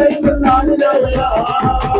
Baby, la la la.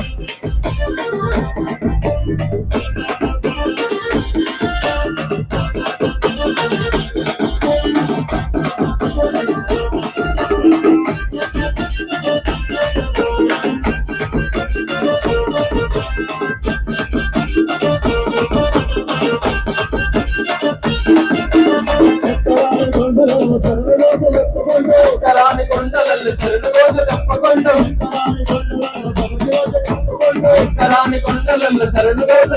కరాని కొండలల్లి శరణు రోజు తప్పకుండా కరాని కొండలల్లి శరణు రోజు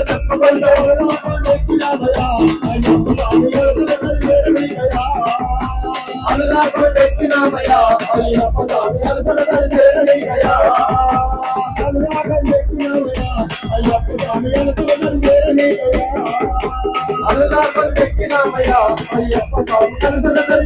అనురాగం తెచ్చినామయ్యా అయ్యప్ప స్వామి అలసడగలు చేరనీయయ్యా అనురాగం తెచ్చినామయ్యా అయ్యప్ప స్వామి అలసడగలు చేరనీయయ్యా అనురాగం అయ్యప్ప స్వామి అలసడగలు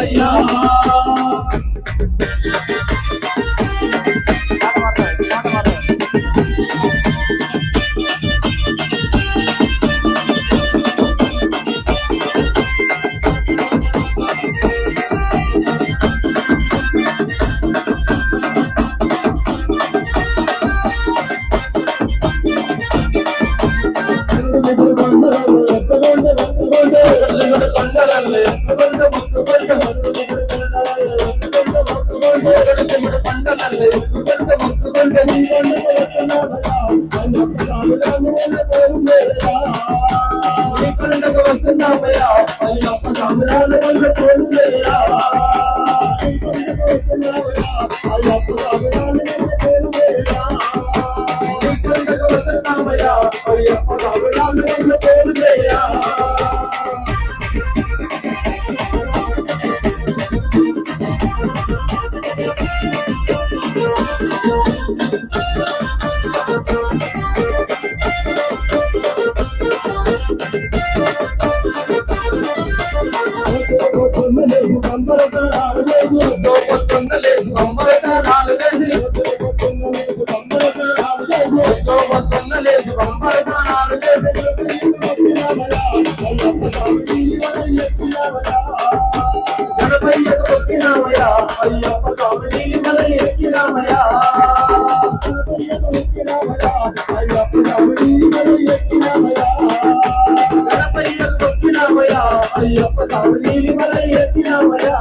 Sayya వస్తున్నా అప్పయ్య అప్పయ్య అప్ప సంబరాలు వల్ల కోరులయ్యా కంబరసనాలు వేసి పొద్దున్నలేసి కంబరసనాలు వేసి పొద్దున్నలేసి కంబరసనాలు వేసి పొద్దున్నలేసి కంబరసనాలు వేసి గణపయ్యకు అయ్యప్ప స్వామి మల ఎక్కినామయ్యా. గణపయ్యకు అయ్యప్ప స్వామి ఎక్కినామయ్యా.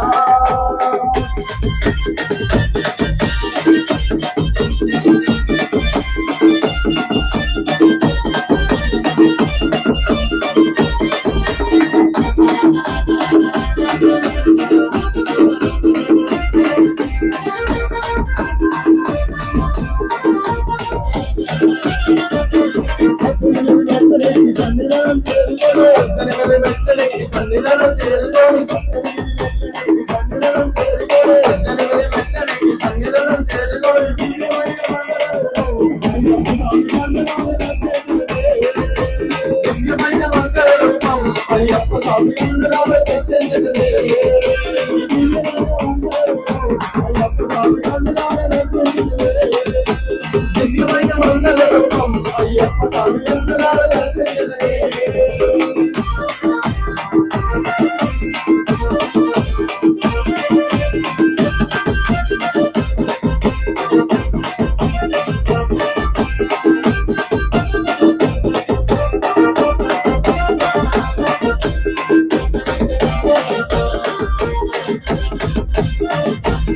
గణపయ్యకు కొట్టినామయ్యా అయ్యప్ప స్వామి సన్నిధానం చేరుకోడు సన్నిధానం చేరుకోడు సన్నిధానం చేరుకోడు సన్నిధానం చేరుకోడు దివ్యమైన రూపం అయ్యప్ప స్వామి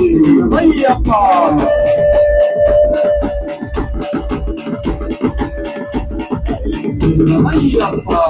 ஐயப்பா. ஐயப்பா.